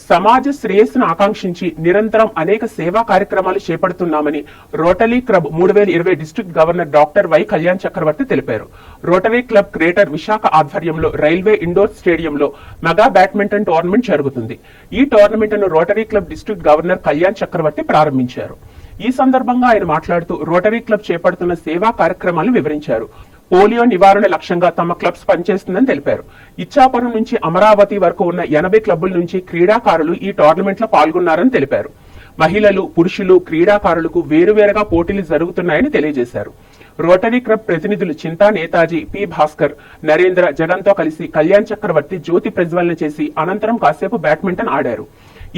సమాజ శ్రేయస్సును ఆకాంక్షించి నిరంతరం అనేక సేవా కార్యక్రమాలు చేపడుతున్నామని రోటరీ క్లబ్ మూడు వేల ఇరవై district governor doctor Y Kalyan Chakravarthi తెలిపారు. రోటరీ క్లబ్ గ్రేటర్ విశాఖ ఆధ్వర్యంలో రైల్వే ఇండోర్ స్టేడియంలో మెగా బ్యాడ్మింటన్ టోర్నమెంట్ జరుగుతుంది. ఈ టోర్నమెంట్ను rotary club district governor Kalyan Chakravarthi ప్రారంభించారు. ఈ సందర్భంగా ఆయన మాట్లాడుతూ రోటరీ క్లబ్ చేపడుతున్న సేవా కార్యక్రమాలను వివరించారు. పోలియో నివారణ లక్ష్యంగా తమ క్లబ్స్ పనిచేస్తుందని తెలిపారు. ఇచ్చాపురం నుంచి అమరావతి వరకు ఉన్న ఎనభై క్లబ్బుల నుంచి క్రీడాకారులు ఈ టోర్నమెంట్లో పాల్గొన్నారని తెలిపారు. మహిళలు పురుషులు క్రీడాకారులకు వేరువేరుగా పోటీలు జరుగుతున్నాయని తెలియజేశారు. రోటరీ క్లబ్ ప్రతినిధులు చింతా నేతాజీ పి భాస్కర్ నరేంద్ర జగన్తో కలిసి కళ్యాణ్ చక్రవర్తి జ్యోతి ప్రజ్వలన చేసి అనంతరం కాసేపు బ్యాడ్మింటన్ ఆడారు.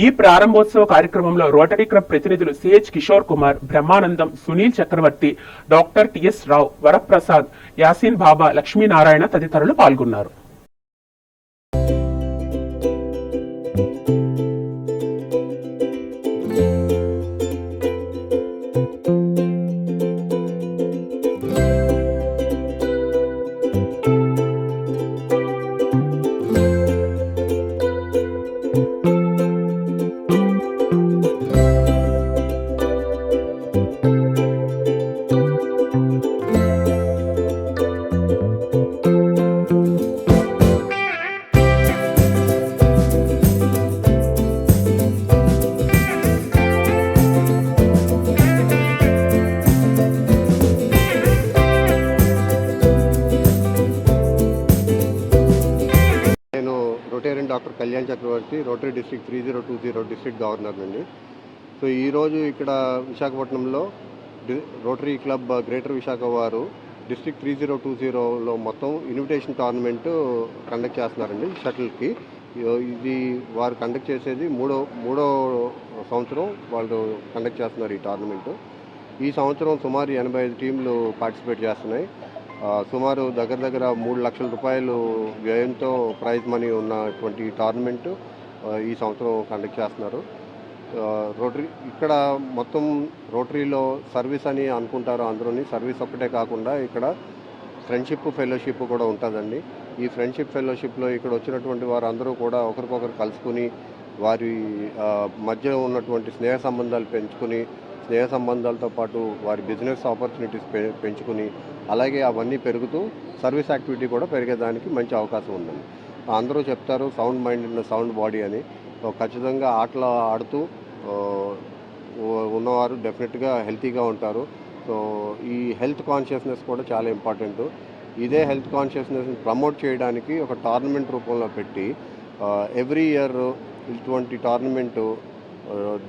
ఈ ప్రారంభోత్సవ కార్యక్రమంలో రోటరీ క్లబ్ ప్రతినిధులు CH Kishore Kumar Brahmanandam Sunil Chakravarthi doctor TS Rao Varaprasad Yaseen Baba Lakshminarayana తదితరులు పాల్గొన్నారు. Rotarian doctor Kalyan Chakravarthi rotary district three zero two zero district governor అండి. సో ఈరోజు ఇక్కడ విశాఖపట్నంలో రోటరీ క్లబ్ గ్రేటర్ విశాఖ వారు district three zero two జీరోలో మొత్తం invitation tournament conduct చేస్తున్నారండి షటిల్కి. ఇది వారు కండక్ట్ చేసేది మూడో మూడో సంవత్సరం వాళ్ళు కండక్ట్ చేస్తున్నారు ఈ టోర్నమెంట్. ఈ సంవత్సరం సుమారు ఎనభై ఐదు టీంలు పార్టిసిపేట్ చేస్తున్నాయి. సుమారు దగ్గర దగ్గర మూడు లక్షల రూపాయలు వ్యయంతో ప్రైజ్ మనీ ఉన్నటువంటి టోర్నమెంట్ ఈ సంవత్సరం కండక్ట్ చేస్తున్నారు. రోటరీ ఇక్కడ మొత్తం రోటరీలో సర్వీస్ అని అనుకుంటారు అందరూని. సర్వీస్ ఒక్కటే కాకుండా ఇక్కడ ఫ్రెండ్షిప్ ఫెలోషిప్ కూడా ఉంటుందండి. ఈ ఫ్రెండ్షిప్ ఫెలోషిప్లో ఇక్కడ వచ్చినటువంటి వారు అందరూ కూడా ఒకరికొకరు కలుసుకుని వారి మధ్య ఉన్నటువంటి స్నేహ సంబంధాలు పెంచుకుని స్నేహ సంబంధాలతో పాటు వారి బిజినెస్ ఆపర్చునిటీస్ పె పెంచుకుని అలాగే అవన్నీ పెరుగుతూ సర్వీస్ యాక్టివిటీ కూడా పెరిగేదానికి మంచి అవకాశం ఉందండి. అందరూ చెప్తారు sound mind and sound body అని. ఖచ్చితంగా ఆటలు ఆడుతూ ఉన్నవారు డెఫినెట్గా హెల్తీగా ఉంటారు. సో ఈ హెల్త్ కాన్షియస్నెస్ కూడా చాలా ఇంపార్టెంట్. ఇదే హెల్త్ కాన్షియస్నెస్ని ప్రమోట్ చేయడానికి ఒక టోర్నమెంట్ రూపంలో పెట్టి ఎవ్రీ ఇయర్ ఇటువంటి టోర్నమెంటు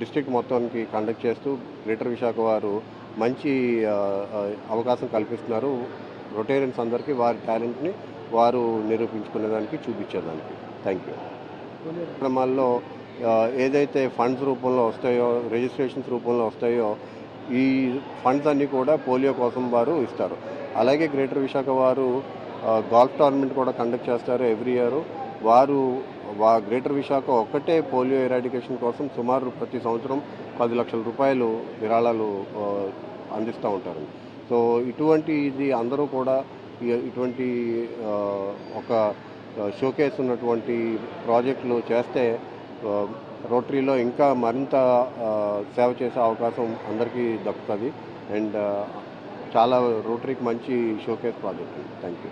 డిస్ట్రిక్ట్ మొత్తానికి కండక్ట్ చేస్తూ గ్రేటర్ విశాఖ వారు మంచి అవకాశం కల్పిస్తున్నారు. రొటేరియన్స్ అందరికీ వారి టాలెంట్ని వారు నిరూపించుకునేదానికి చూపించేదానికి. Thank you. కార్యక్రమాల్లో ఏదైతే ఫండ్స్ రూపంలో వస్తాయో రిజిస్ట్రేషన్స్ రూపంలో వస్తాయో ఈ ఫండ్స్ అన్నీ కూడా పోలియో కోసం వారు ఇస్తారు. అలాగే గ్రేటర్ విశాఖ వారు ఆ, గోల్ఫ్ టోర్నమెంట్ కూడా కండక్ట్ చేస్తారు ఎవ్రీ ఇయర్. వారు గ్రేటర్ విశాఖ ఒక్కటే పోలియో ఎరాడికేషన్ కోసం సుమారు ప్రతి సంవత్సరం పది లక్షల రూపాయలు విరాళాలు అందిస్తూ ఉంటారు. సో ఇటువంటి ఇది అందరూ కూడా ఇటువంటి ఒక షోకేస్ ఉన్నటువంటి ప్రాజెక్టులు చేస్తే రోటరీలో ఇంకా మరింత సేవ చేసే అవకాశం అందరికీ దక్కుతుంది. అండ్ చాలా రోటరీకి మంచి షోకేస్ ప్రాజెక్ట్. Thank you